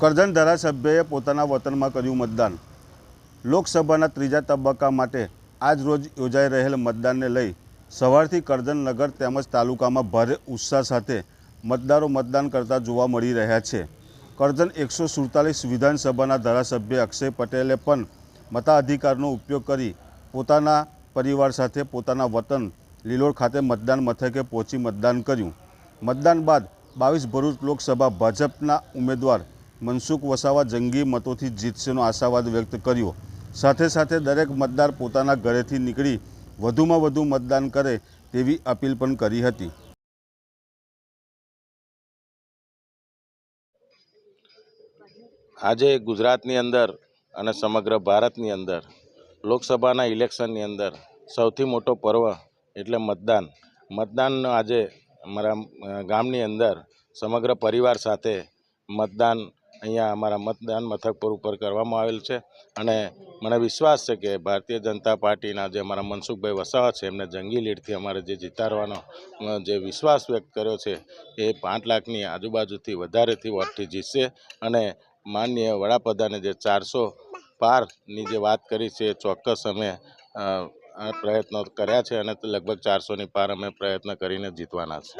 કરજણ ધારાસભ્યએ પોતાના વતનમાં કર્યું મતદાન. લોકસભાના ત્રીજા તબક્કા માટે આજ રોજ યોજાઈ રહેલ મતદાનને લઈ સવારથી કરજણ નગર તેમજ તાલુકામાં ભારે ઉત્સાહ સાથે મતદારો મતદાન કરતા જોવા મળી રહ્યા છે. કરજણ એકસો સુડતાલીસ વિધાનસભાના ધારાસભ્ય અક્ષય પટેલે પણ મતાધિકારનો ઉપયોગ કરી પોતાના પરિવાર સાથે પોતાના વતન લીલોડ ખાતે મતદાન મથકે પહોંચી મતદાન કર્યું. મતદાન બાદ બાવીસ ભરૂચ લોકસભા ભાજપના ઉમેદવાર મનસુખ વસાવા જંગી મતોથી જીતશેનો આશાવાદ વ્યક્ત કર્યો. સાથે સાથે દરેક મતદાર પોતાના ઘરેથી નીકળી વધુમાં વધુ મતદાન કરે તેવી અપીલ પણ કરી હતી. આજે ગુજરાતની અંદર અને સમગ્ર ભારતની અંદર, લોકસભાના ઇલેક્શનની અંદર સૌથી મોટો પર્વ એટલે મતદાન. મતદાન આજે અમારા ગામની અંદર સમગ્ર પરિવાર સાથે મતદાન અહીંયા અમારા મતદાન મથક પર ઉપર કરવામાં આવેલ છે અને મને વિશ્વાસ છે કે ભારતીય જનતા પાર્ટીના જે અમારા મનસુખભાઈ વસાવા છે, એમને જંગી લીડથી અમારે જે જીતાડવાનો જે વિશ્વાસ વ્યક્ત કર્યો છે, એ પાંચ લાખની આજુબાજુથી વધારેથી વોટથી જીતશે અને માનનીય વડાપ્રધાને જે ચારસો પારની જે વાત કરી છે, એ ચોક્કસ અમે પ્રયત્નો કર્યા છે અને લગભગ ચારસોની પાર અમે પ્રયત્ન કરીને જીતવાના છે.